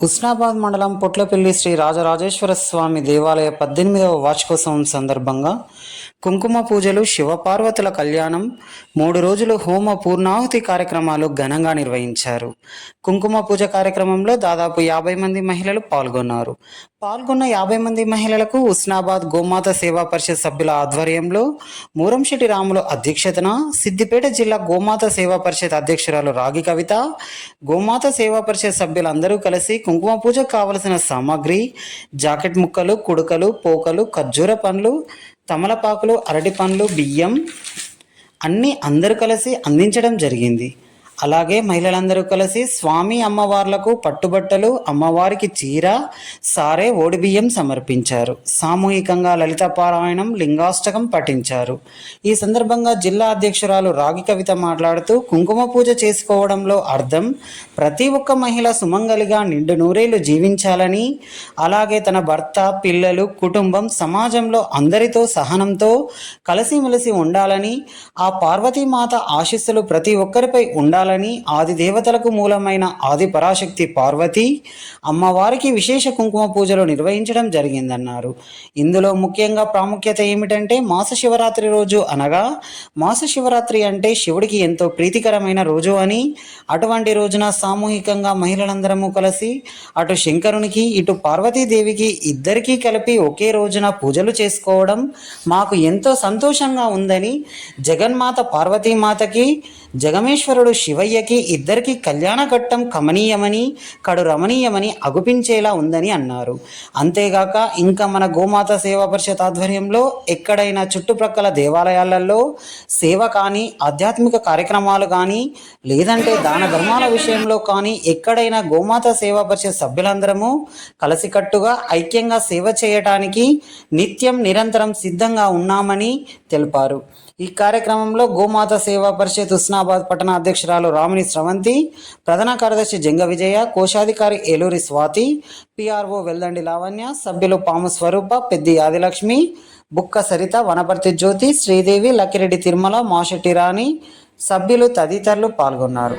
ఉస్నాబాద్ మండలం పొట్లపల్లి శ్రీ రాజరాజేశ్వర స్వామి దేవాలయ పద్దెనిమిదవ వార్షికోత్సవం సందర్భంగా కుంకుమ పూజలు శివపార్వతుల కళ్యాణం మూడు రోజులు హోమ పూర్ణాహుతి కార్యక్రమాలు ఘనంగా నిర్వహించారు. కుంకుమ పూజ కార్యక్రమంలో దాదాపు యాభై మంది మహిళలు పాల్గొన్నారు. పాల్గొన్న యాభై మంది మహిళలకు ఉస్నాబాద్ గోమాత సేవా పరిషత్ సభ్యుల ఆధ్వర్యంలో మూరంశెట్టి రాములు అధ్యక్షతన సిద్దిపేట జిల్లా గోమాత సేవా పరిషత్ అధ్యక్షురాలు రాగి కవిత గోమాత సేవా పరిషత్ సభ్యులందరూ కలిసి కుంకుమ పూజకు కావలసిన సామాగ్రి జాకెట్ ముక్కలు కుడుకలు పోకలు ఖర్జూర పండ్లు తమలపాకులు అరటి పండ్లు బియ్యం అన్నీ అందరూ కలిసి అందించడం జరిగింది. అలాగే మహిళలందరూ కలిసి స్వామి అమ్మవార్లకు పట్టుబట్టలు అమ్మవారికి చీర సారే ఓడిబియ్యం సమర్పించారు. సామూహికంగా లలిత పారాయణం లింగాష్టకం పఠించారు. ఈ సందర్భంగా జిల్లా అధ్యక్షురాలు రాగి కవిత మాట్లాడుతూ కుంకుమ పూజ చేసుకోవడంలో అర్థం ప్రతి ఒక్క మహిళ సుమంగలిగా నిండు నూరేళ్ళు జీవించాలని అలాగే తన భర్త పిల్లలు కుటుంబం సమాజంలో అందరితో సహనంతో కలిసిమెలిసి ఉండాలని ఆ పార్వతీమాత ఆశీస్సులు ప్రతి ఒక్కరిపై ఉండాలని ఆది దేవతలకు మూలమైన ఆది పరాశక్తి పార్వతి అమ్మవారికి విశేష కుంకుమ పూజలు నిర్వహించడం జరిగిందన్నారు. ఇందులో ముఖ్యంగా ప్రాముఖ్యత ఏమిటంటే మాస శివరాత్రి రోజు అనగా మాస శివరాత్రి అంటే శివుడికి ఎంతో ప్రీతికరమైన రోజు అని అటువంటి రోజున సామూహికంగా మహిళలందరము కలిసి అటు శంకరునికి ఇటు పార్వతీదేవికి ఇద్దరికీ కలిపి ఒకే రోజున పూజలు చేసుకోవడం మాకు ఎంతో సంతోషంగా ఉందని జగన్మాత పార్వతీమాతకి జగమేశ్వరుడు శివయ్యకి ఇద్దరికి కళ్యాణ ఘట్టం కమనీయమని కడు రమణీయమని అగుపించేలా ఉందని అన్నారు. అంతేగాక ఇంకా మన గోమాత సేవా పరిషత్ ఆధ్వర్యంలో ఎక్కడైనా చుట్టుప్రక్కల దేవాలయాలలో సేవ కానీ ఆధ్యాత్మిక కార్యక్రమాలు కానీ లేదంటే దాన ధర్మాల విషయంలో కానీ ఎక్కడైనా గోమాత సేవా పరిషత్ సభ్యులందరము కలిసికట్టుగా ఐక్యంగా సేవ చేయటానికి నిత్యం నిరంతరం సిద్ధంగా ఉన్నామని తెలిపారు. ఈ కార్యక్రమంలో గోమాత సేవా పరిషత్ ఉస్నాబాద్ పట్టణ అధ్యక్షురాలు రామిని స్రవంతి ప్రధాన కార్యదర్శి జంగ విజయ కోశాధికారి ఏలూరి స్వాతి పిఆర్ఓ వెల్దండి లావణ్య సభ్యులు పాము స్వరూప పెద్ది ఆదిలక్ష్మి బుక్క సరిత వనపర్తి జ్యోతి శ్రీదేవి లక్కిరెడ్డి తిరుమల మాషెట్టి రాణి సభ్యులు తదితరులు పాల్గొన్నారు.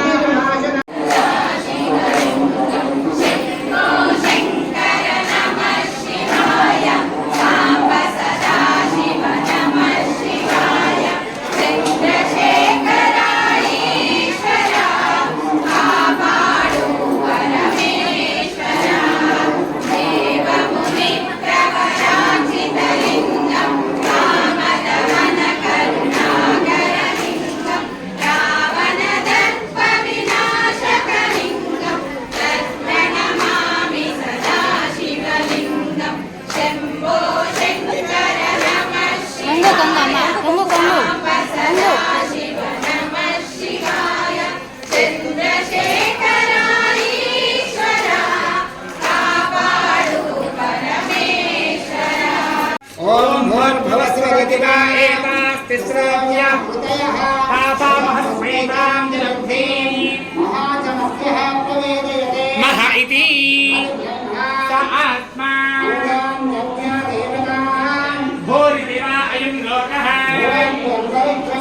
మహ ఇతి స ఆత్మా భూరిదివా అయం లోకः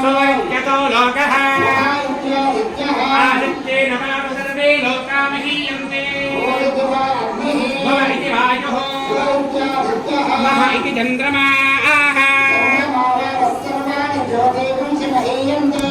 సువర్గ్యతో లోకः ఆదిత్యేన సర్వే లోకా మహీయంతే భవ ఇతి వాయుः మహ ఇతి చంద్రమాः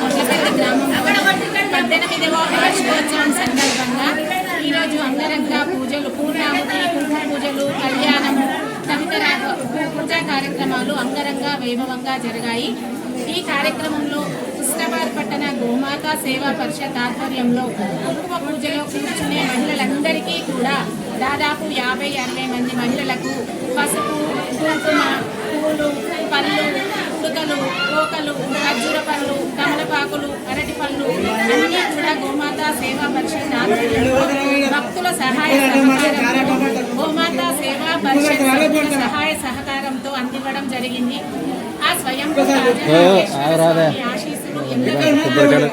రాజరాజేశ్వర స్వామి కొట్లపల్లి గ్రామంలో సందర్భంగా ఈరోజు అంగరంగ పూజలు పూర్ణాహుతి కుంకుమ పూజలు కళ్యాణము తదితర పూజా కార్యక్రమాలు అంగరంగ వైభవంగా జరిగాయి ఈ కార్యక్రమంలో కృష్ణబార్ పట్టణ గోమాత సేవా పరిషత్ ఆధ్వర్యంలో కుంకుమ పూజలో కూర్చునే మహిళలందరికీ కూడా దాదాపు యాభై అరవై మంది మహిళలకు పసుపు కుంకుమ పూలు పళ్ళు ఉడకలు కోకలు ఖర్జూర పళ్ళు తమలపాకులు అరటి పళ్ళు అన్నీ కూడా గోమాత సేవా పరిషత్ భక్తుల సహాయ సహకారంతో గోమాత సేవా పరిషత్ సహాయ సహకారంతో అందివ్వడం జరిగింది. ఆ స్వయం ఆశీస్సులు సభ్యులందరికీ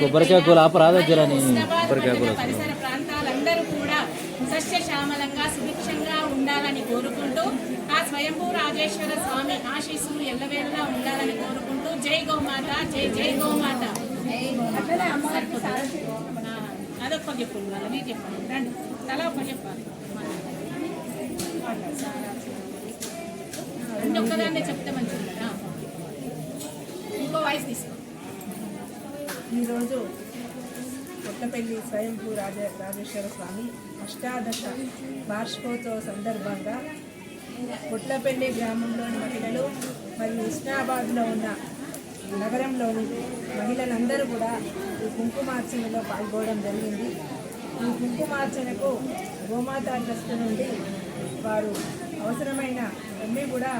కొబ్బరికాయ కూల ఆపరాదా జరని పట్టణ పరిసర ప్రాంతాలందరూ కూడా సస్యశ్యామలంగా సుభిక్షంగా ఉండాలని కోరుకుంటూ ఆ స్వయంభూ రాజేశ్వర స్వామి ఆశీస్సులు ఎల్లవేళలా ఉండాలని కోరుకుంటూ జై గోమాత జై జై గోమాత. అదొక్క చెప్పండి వాళ్ళని చెప్పండి రండి తల ఒక చెప్పాలి అన్ని ఒక్కదాన్నే చెప్తే మంచిది ఇంకో వాయిస్ తీసుకో. ఈరోజు కొత్తపల్లి స్వయంభూ రాజ రాజేశ్వర స్వామి అష్టాదశ వార్షికోత్సవ సందర్భంగా కొట్లపల్లి గ్రామంలోని మహిళలు మరియు ఉస్నాబాద్లో ఉన్న నగరంలోని మహిళలందరూ కూడా ఈ కుంకుమార్చనలో పాల్గొనడం జరిగింది. ఈ కుంకుమార్చనకు గోమాత ట్రస్ట్ నుండి వారు అవసరమైన అన్నీ కూడా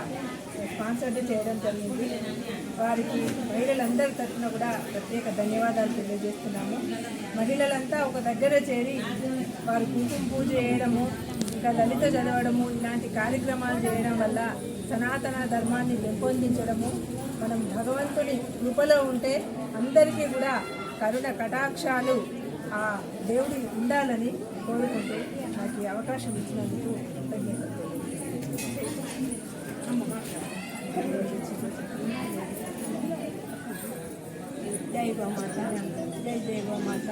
స్పాన్సర్ చేయడం జరిగింది. వారికి మహిళలందరి తరఫున కూడా ప్రత్యేక ధన్యవాదాలు తెలియజేస్తున్నాము. మహిళలంతా ఒక దగ్గర చేరి వారు కుంకుమ పూజ చేయడము ఇంకా లలిత చదవడము ఇలాంటి కార్యక్రమాలు చేయడం వల్ల సనాతన ధర్మాన్ని పెంపొందించడము మనం భగవంతుని కృపలో ఉంటే అందరికీ కూడా కరుణ కటాక్షాలు ఆ దేవుడి ఉండాలని కోరుకుంటూ నాకు ఈ అవకాశం ఇచ్చినందుకు కృతజ్ఞతలు జై జై జై గోమాత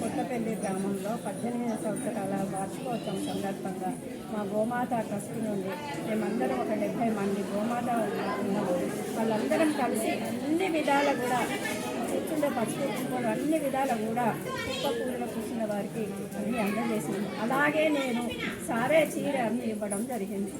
కొత్తపల్లి గ్రామంలో పద్దెనిమిది సంవత్సరాల వార్షికోత్సవం సందర్భంగా మా గోమాత ట్రస్ట్ నుండి మేమందరం ఒక డెబ్బై మంది గోమాత ఉన్నాము. వాళ్ళందరం కలిసి అన్ని విధాల కూడా కూర్చుండే పసుపు అన్ని విధాల కూడా కుక్క పూజలో కూర్చున్న వారికి అన్ని అందజేసింది అలాగే నేను సారే చీర అన్ని ఇవ్వడం జరిగింది.